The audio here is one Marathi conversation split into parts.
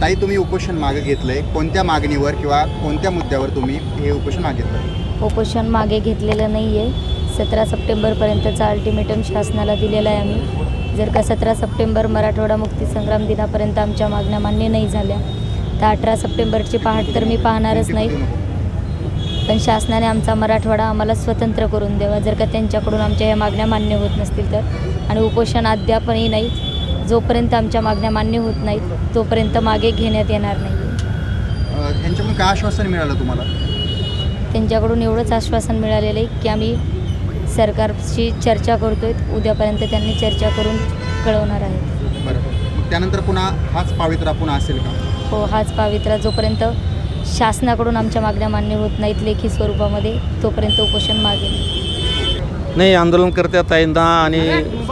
ताई तुम्ही उपोषण मागे घेतलं आहे कोणत्या मागणीवर किंवा कोणत्या मुद्द्यावर तुम्ही हे उपोषण मागितलं उपोषण मागे घेतलेलं नाही आहे सतरा सप्टेंबरपर्यंतचा अल्टिमेटम शासनाला दिलेला आहे आम्ही. जर का सतरा सप्टेंबर मराठवाडा मुक्तीसंग्राम दिनापर्यंत आमच्या मागण्या मान्य नाही झाल्या तर अठरा सप्टेंबरची पहाट तर मी पाहणारच नाही. पण शासनाने आमचा मराठवाडा आम्हाला स्वतंत्र करून द्यावा. जर का त्यांच्याकडून आमच्या ह्या मागण्या मान्य होत नसतील तर. आणि उपोषण अद्यापही नाही. जोपर्यंत आमच्या मागण्या मान्य होत नाहीत तोपर्यंत मागे घेण्यात येणार नाही. अ, यांच्याकडून काय आश्वासन मिळालं तुम्हाला? त्यांच्याकडून एवढंच आश्वासन मिळालेलं आहे की आम्ही सरकारशी चर्चा करतोय. उद्यापर्यंत त्यांनी चर्चा करून कळवणार आहेत बरं. मग त्यानंतर पुन्हा हाच पावित्रा पुन्हा असेल का? हो हाच पावित्रा जोपर्यंत शासनाकडून आमच्या मागण्या मान्य होत नाहीत लेखी स्वरूपामध्ये तोपर्यंत उपोषण मागेल नाही आंदोलनकर्त्या ताईंना आणि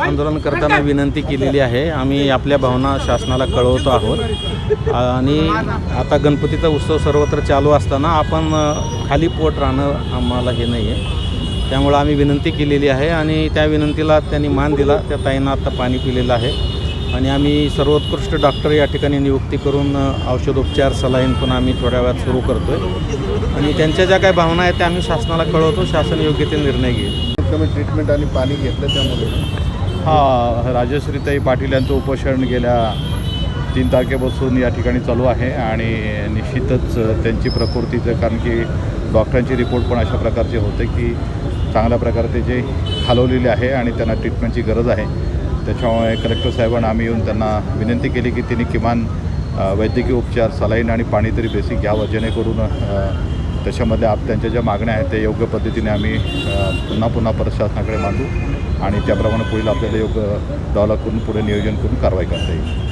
आंदोलनकर्त्यांना विनंती केलेली आहे. आम्ही आपल्या भावना शासनाला कळवतो आहोत. आणि आता गणपतीचा उत्सव सर्वत्र चालू असताना आपण खाली पोट राहणं आम्हाला हे नाही आहे त्यामुळं आम्ही विनंती केलेली आहे आणि त्या विनंतीला त्यांनी मान दिला. त्या ताईंना आत्ता पाणी पिलेलं आहे. आणि आम्ही सर्वोत्कृष्ट डॉक्टर या ठिकाणी नियुक्ती करून औषधोपचार सलाईन पण आम्ही थोड्या वेळात सुरू करतो आहे आणि त्यांच्या ज्या काही भावना आहेत त्या आम्ही शासनाला कळवतो. शासन योग्य ते निर्णय घेईल. कमी ट्रीटमेंट आणि पाणी घेतलं त्यामुळे. हा राजश्रीताई पाटील यांचं उपोषण गेल्या तीन तारखेपासून या ठिकाणी चालू आहे आणि निश्चितच त्यांची प्रकृतीचं कारण की डॉक्टरांची रिपोर्ट पण अशा प्रकारचे होते की चांगल्या प्रकारे ते जे खालवलेले आहे आणि त्यांना ट्रीटमेंटची गरज आहे. त्याच्यामुळे कलेक्टर साहेबांना आम्ही येऊन त्यांना विनंती केली की त्यांनी किमान वैद्यकीय उपचार सलाईन आणि पाणी तरी बेसिक घ्यावं जेणेकरून त्याच्यामध्ये आप त्यांच्या ज्या मागण्या आहेत त्या योग्य पद्धतीने आम्ही पुन्हा पुन्हा प्रशासनाकडे मांडू आणि त्याप्रमाणे पुढील आपल्याला योग्य डेव्हलप करून पुढे नियोजन करून कारवाई करता येईल.